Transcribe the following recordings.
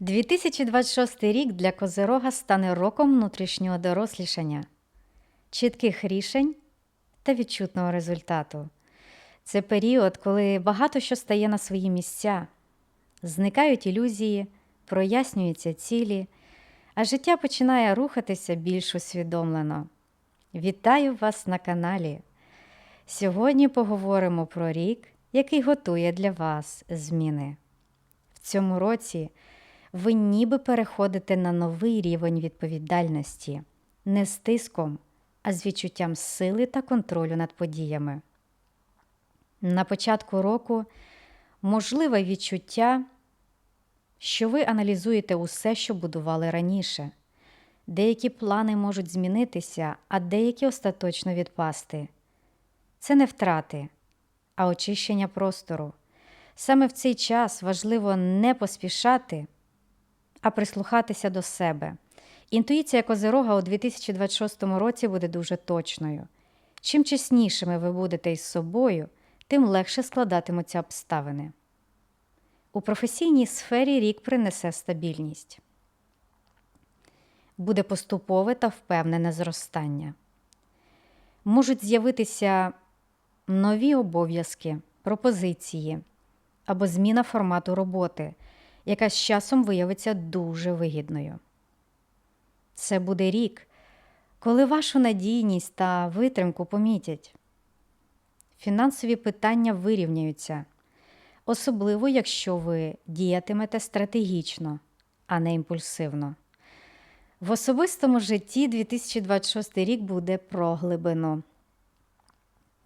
2026 рік для Козирога стане роком внутрішнього дорослішання, чітких рішень та відчутного результату. Це період, коли багато що стає на свої місця, зникають ілюзії, прояснюються цілі, а життя починає рухатися більш усвідомлено. Вітаю вас на каналі! Сьогодні поговоримо про рік, який готує для вас зміни. В цьому році ви ніби переходите на новий рівень відповідальності, не з тиском, а з відчуттям сили та контролю над подіями. На початку року можливе відчуття, що ви аналізуєте усе, що будували раніше. Деякі плани можуть змінитися, а деякі остаточно відпасти. Це не втрати, а очищення простору. Саме в цей час важливо не поспішати, а прислухатися до себе. Інтуїція Козирога у 2026 році буде дуже точною. Чим чеснішими ви будете із собою, тим легше складатимуться обставини. У професійній сфері рік принесе стабільність. Буде поступове та впевнене зростання. Можуть з'явитися нові обов'язки, пропозиції або зміна формату роботи, яка з часом виявиться дуже вигідною. Це буде рік, коли вашу надійність та витримку помітять. Фінансові питання вирівняються, особливо якщо ви діятимете стратегічно, а не імпульсивно. В особистому житті 2026 рік буде про глибину.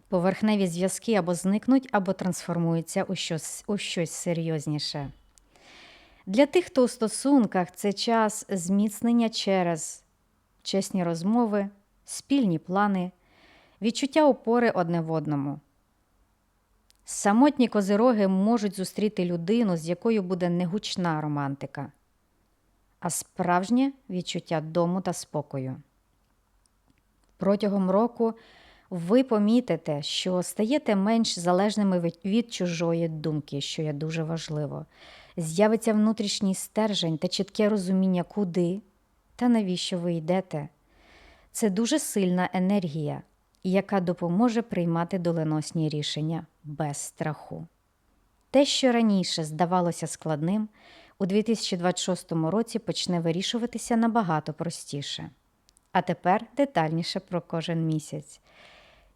Поверхневі зв'язки або зникнуть, або трансформуються у щось, у щось серйозніше. Для тих, хто у стосунках, це час зміцнення через чесні розмови, спільні плани, відчуття опори одне в одному. Самотні козироги можуть зустріти людину, з якою буде не гучна романтика, а справжнє відчуття дому та спокою. Протягом року ви помітите, що стаєте менш залежними від- чужої думки, що є дуже важливо. З'явиться внутрішній стержень та чітке розуміння, куди та навіщо ви йдете. Це дуже сильна енергія, яка допоможе приймати доленосні рішення без страху. Те, що раніше здавалося складним, у 2026 році почне вирішуватися набагато простіше. А тепер детальніше про кожен місяць.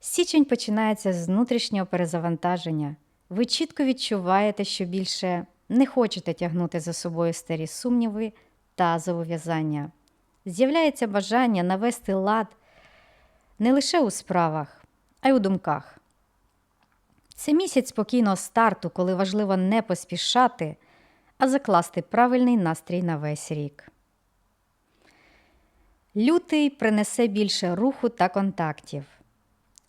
Січень починається з внутрішнього перезавантаження. Ви чітко відчуваєте, що більше не хочете тягнути за собою старі сумніви та зобов'язання. З'являється бажання навести лад не лише у справах, а й у думках. Це місяць спокійного старту, коли важливо не поспішати, а закласти правильний настрій на весь рік. Лютий принесе більше руху та контактів.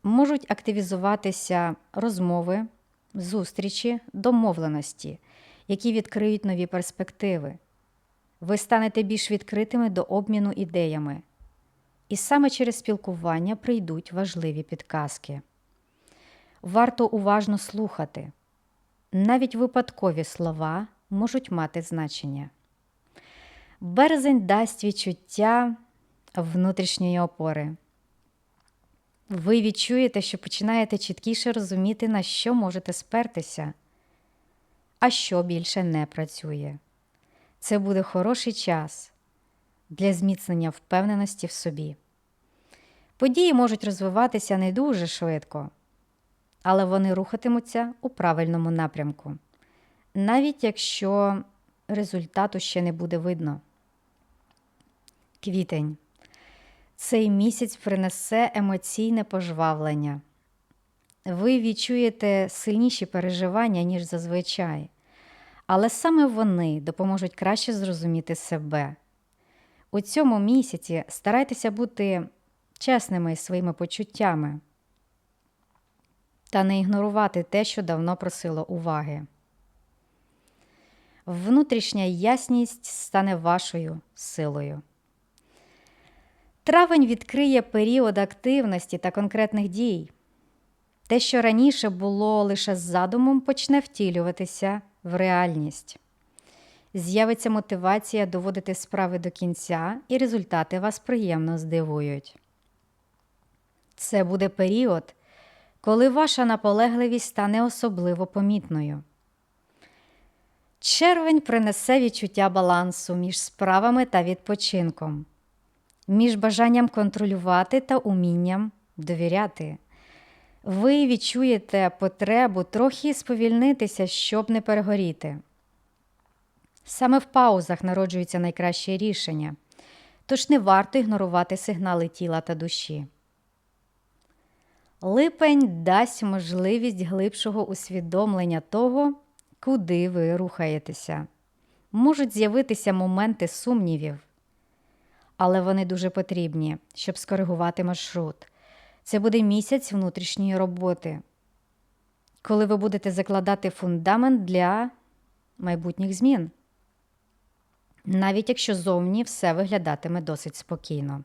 Можуть активізуватися розмови, зустрічі, домовленості, які відкриють нові перспективи. Ви станете більш відкритими до обміну ідеями. І саме через спілкування прийдуть важливі підказки. Варто уважно слухати. Навіть випадкові слова можуть мати значення. Березень дасть відчуття внутрішньої опори. Ви відчуєте, що починаєте чіткіше розуміти, на що можете спертися, а що більше не працює. Це буде хороший час для зміцнення впевненості в собі. Події можуть розвиватися не дуже швидко, але вони рухатимуться у правильному напрямку, навіть якщо результату ще не буде видно. Квітень. Цей місяць принесе емоційне пожвавлення. Ви відчуєте сильніші переживання, ніж зазвичай, але саме вони допоможуть краще зрозуміти себе. У цьому місяці старайтеся бути чесними своїми почуттями та не ігнорувати те, що давно просило уваги. Внутрішня ясність стане вашою силою. Травень відкриє період активності та конкретних дій. Те, що раніше було лише задумом, почне втілюватися в реальність. З'явиться мотивація доводити справи до кінця, і результати вас приємно здивують. Це буде період, коли ваша наполегливість стане особливо помітною. Червень принесе відчуття балансу між справами та відпочинком, між бажанням контролювати та умінням довіряти. Ви відчуєте потребу трохи сповільнитися, щоб не перегоріти. Саме в паузах народжуються найкращі рішення, тож не варто ігнорувати сигнали тіла та душі. Липень дасть можливість глибшого усвідомлення того, куди ви рухаєтеся. Можуть з'явитися моменти сумнівів, але вони дуже потрібні, щоб скоригувати маршрут. Це буде місяць внутрішньої роботи, коли ви будете закладати фундамент для майбутніх змін, навіть якщо зовні все виглядатиме досить спокійно.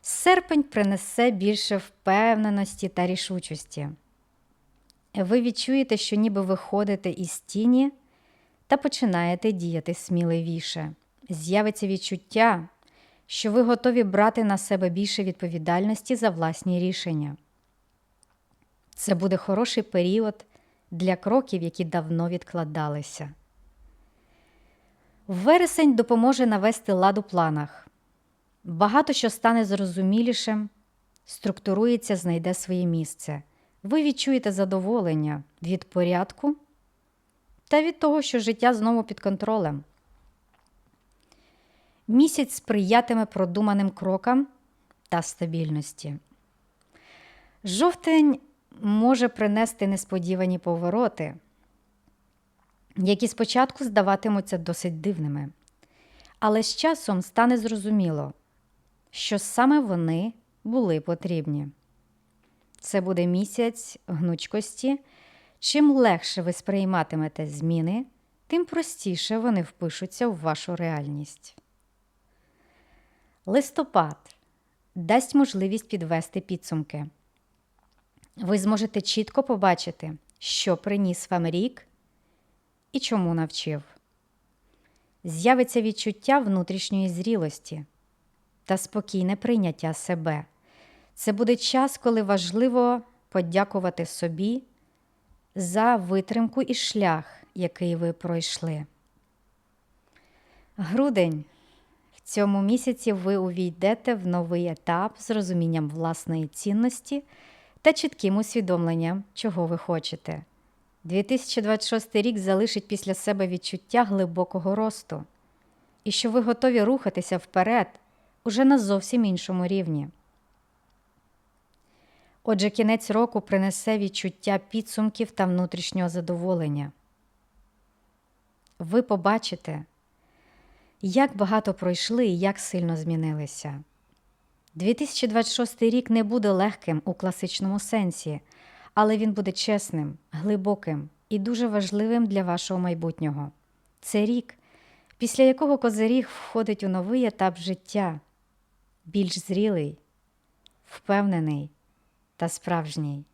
Серпень принесе більше впевненості та рішучості. Ви відчуєте, що ніби виходите із тіні та починаєте діяти сміливіше. З'явиться відчуття, що ви готові брати на себе більше відповідальності за власні рішення. Це буде хороший період для кроків, які давно відкладалися. Вересень допоможе навести лад у планах. Багато що стане зрозумілішим, структурується, знайде своє місце. Ви відчуєте задоволення від порядку та від того, що життя знову під контролем. Місяць сприятиме продуманим крокам та стабільності. Жовтень може принести несподівані повороти, які спочатку здаватимуться досить дивними, але з часом стане зрозуміло, що саме вони були потрібні. Це буде місяць гнучкості. Чим легше ви сприйматимете зміни, тим простіше вони впишуться в вашу реальність. Листопад дасть можливість підвести підсумки. Ви зможете чітко побачити, що приніс вам рік і чому навчив. З'явиться відчуття внутрішньої зрілості та спокійне прийняття себе. Це буде час, коли важливо подякувати собі за витримку і шлях, який ви пройшли. Грудень. Цьому місяці ви увійдете в новий етап з розумінням власної цінності та чітким усвідомленням, чого ви хочете. 2026 рік залишить після себе відчуття глибокого росту, і що ви готові рухатися вперед уже на зовсім іншому рівні. Отже, кінець року принесе відчуття підсумків та внутрішнього задоволення. Ви побачите, як багато пройшли і як сильно змінилися. 2026 рік не буде легким у класичному сенсі, але він буде чесним, глибоким і дуже важливим для вашого майбутнього. Це рік, після якого козиріг входить у новий етап життя, більш зрілий, впевнений та справжній.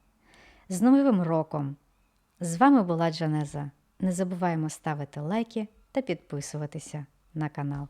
З Новим роком! З вами була Джанеза. Не забуваємо ставити лайки та підписуватися на канал.